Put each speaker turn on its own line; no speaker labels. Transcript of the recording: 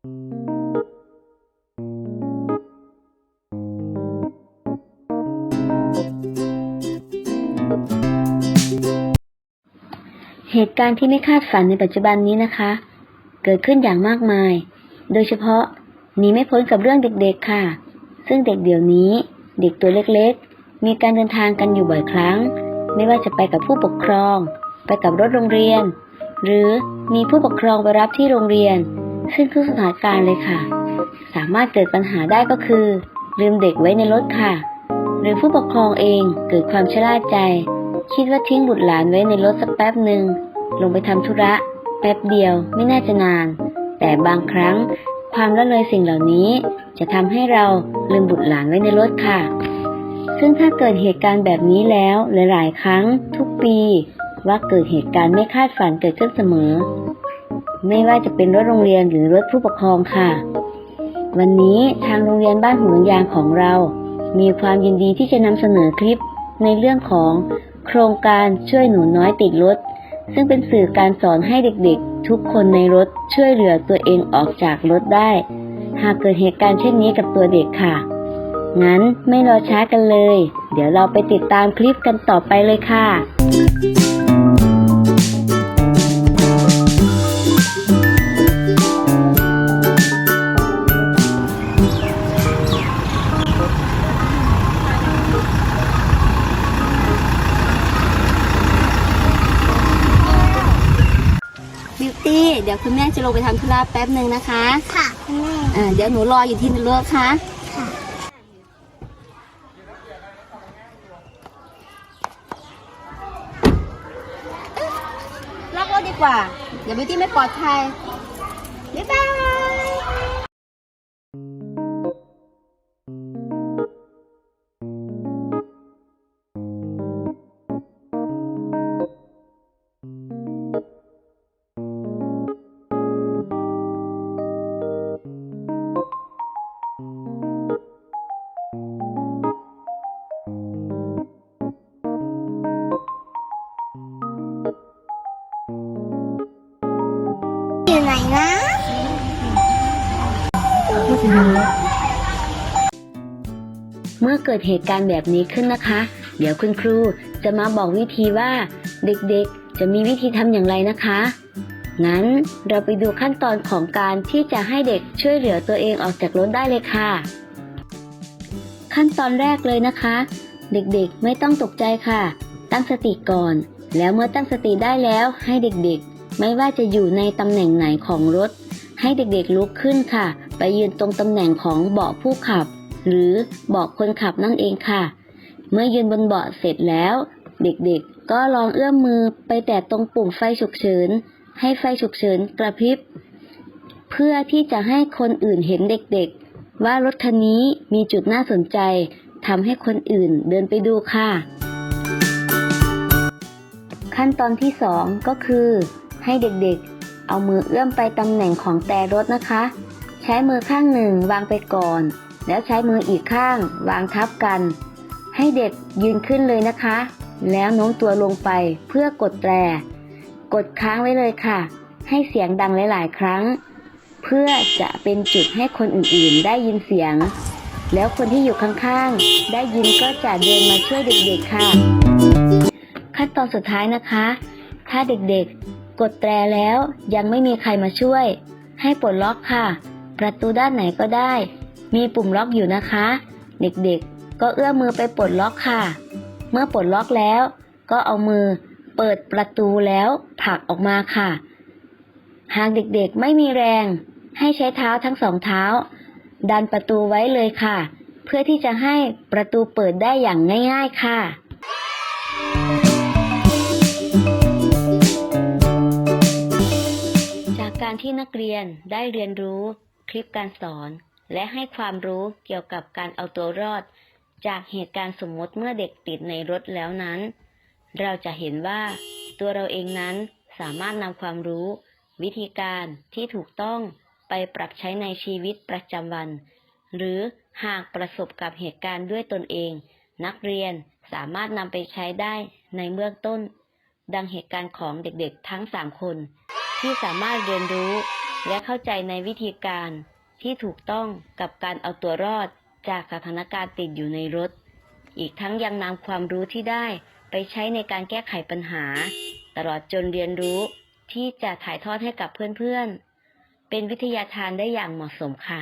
เหตุการณ์ที่ไม่คาดฝันในปัจจุบันนี้นะคะ เกิดขึ้นอย่างมากมาย โดยเฉพาะหนีไม่พ้นกับเรื่องเด็กๆค่ะ ซึ่งเด็กเดี๋ยวนี้ เด็กตัวเล็กๆ มีการเดินทางกันอยู่บ่อยครั้ง ไม่ว่าจะไปกับผู้ปกครอง ไปกับรถโรงเรียน หรือมีผู้ปกครองไปรับที่โรงเรียน ซึ่งทุกสถานการณ์เลยค่ะ สามารถเกิดปัญหาได้ก็คือ ลืมเด็กไว้ในรถค่ะ หรือผู้ปกครองเองเกิดความชะล่าใจ คิดว่าทิ้งบุตรหลานไว้ในรถสักแป๊บหนึ่งลงไปทำธุระแป๊บเดียวไม่น่าจะนาน แต่บางครั้งความละเลยสิ่งเหล่านี้ จะทำให้เราลืมบุตรหลานไว้ในรถค่ะ ซึ่งถ้าเกิดเหตุการณ์แบบนี้แล้วหลาย ๆ ครั้งทุกปี ว่าเกิดเหตุการณ์ไม่คาดฝันเกิดขึ้นเสมอ ไม่ว่าจะเป็นรถโรงเรียนหรือรถผู้ปกครองค่ะ วันนี้ทางโรงเรียนบ้านหัวยางของเรา มีความยินดีที่จะนำเสนอคลิปในเรื่องของโครงการช่วยหนูน้อยติดรถ ซึ่งเป็นสื่อการสอนให้เด็กๆ ทุกคนในรถช่วยเหลือตัวเองออกจากรถได้ หากเกิดเหตุการณ์เช่นนี้กับตัวเด็กค่ะ งั้นไม่รอช้ากันเลย เดี๋ยวเราไปติดตามคลิปกันต่อไปเลยค่ะ
เดี๋ยวคุณแม่จะลงไปทำธุระแป๊บหนึ่งนะคะ
ค่ะคุณแม่
อ่าเดี๋ยวหนูรออยู่ที่ในรถค่ะ
ค่ะ
ล็อกรถดีกว่า เดี๋ยวบิวตี้ไม่ปลอดภัยบ๊ายบาย
อยู่
เมื่อเกิดเหตุการณ์แบบนี้ขึ้นนะคะ เดี๋ยวคุณครูจะมาบอกวิธีว่าเด็กๆจะมีวิธีทำอย่างไรนะคะ งั้นเราไปดูขั้นตอนของการที่จะให้เด็กช่วยเหลือตัวเองออกจากรถได้เลยค่ะ ขั้นตอนแรกเลยนะคะ เด็กๆไม่ต้องตกใจค่ะ ตั้งสติก่อน แล้วเมื่อตั้งสติได้แล้วให้เด็กๆ ไม่ว่าจะอยู่ในตำแหน่งไหนของรถ ให้เด็กๆลุกขึ้นค่ะ ไปยืนตรงตำแหน่งของเบาะผู้ขับ หรือเบาะคนขับนั่นเองค่ะ เมื่อยืนบนเบาะเสร็จแล้ว เด็กๆ ก็ลองเอื้อมมือไปแตะตรงปุ่มไฟฉุกเฉิน ให้ไฟฉุกเฉินกระพริบ เพื่อที่จะให้คนอื่นเห็นเด็กๆ ว่ารถคันนี้มีจุดน่าสนใจทำให้คนอื่นเดินไปดูค่ะ ขั้นตอนที่สองก็คือ ให้เด็กๆ เอามือเอื้อมไปตำแหน่งของแต่รถนะคะ ช้มือข้างหนึ่งวางไปก่อน แล้วใช้มืออีกข้างวางทับกัน ให้เด็กยืนขึ้นเลยนะคะ แล้วโน้มตัวลงไปเพื่อกดแตร กดค้างไว้เลยค่ะ ให้เสียงดังหลาย ๆ ครั้ง เพื่อจะเป็นจุดให้คนอื่นๆ ได้ยินเสียง แล้วคนที่อยู่ข้างๆ ได้ยินก็จะเดินมาช่วยเด็กๆค่ะ ขั้นตอนสุดท้ายนะคะ ถ้าเด็กๆ กดแตรแล้วยังไม่มีใครมาช่วย ให้ปลดล็อกค่ะ ประตูด้านไหนก็ได้ มีปุ่มล็อกอยู่นะคะ เด็กๆ ก็เอื้อมมือไปปลดล็อกค่ะ เมื่อปลดล็อกแล้ว ก็เอามือเปิดประตูแล้วผลักออกมาค่ะ หากเด็กๆไม่มีแรง ให้ใช้เท้าทั้งสองเท้า ดันประตูไว้เลยค่ะ เพื่อที่จะให้ประตูเปิดได้อย่างง่าย ๆค่ะจากการที่นักเรียนได้เรียนรู้ คลิปการสอน และให้ความรู้เกี่ยวกับการเอาตัวรอด จากเหตุการณ์สมมติเมื่อเด็กติดในรถแล้วนั้น เราจะเห็นว่าตัวเราเองนั้นสามารถนำความรู้ วิธีการที่ถูกต้องไปปรับใช้ในชีวิตประจำวัน หรือหากประสบกับเหตุการณ์ด้วยตนเอง นักเรียนสามารถนำไปใช้ได้ในเบื้องต้น ดังเหตุการณ์ของเด็กๆทั้ง 3 คน ที่สามารถเรียนรู้ และเข้าใจในวิธีการที่ถูกต้องกับการเอาตัวรอดจากสถานการณ์ติดอยู่ในรถ อีกทั้งยังนำความรู้ที่ได้ไปใช้ในการแก้ไขปัญหา ตลอดจนเรียนรู้ที่จะถ่ายทอดให้กับเพื่อนๆ เป็นวิทยาทานได้อย่างเหมาะสมค่ะ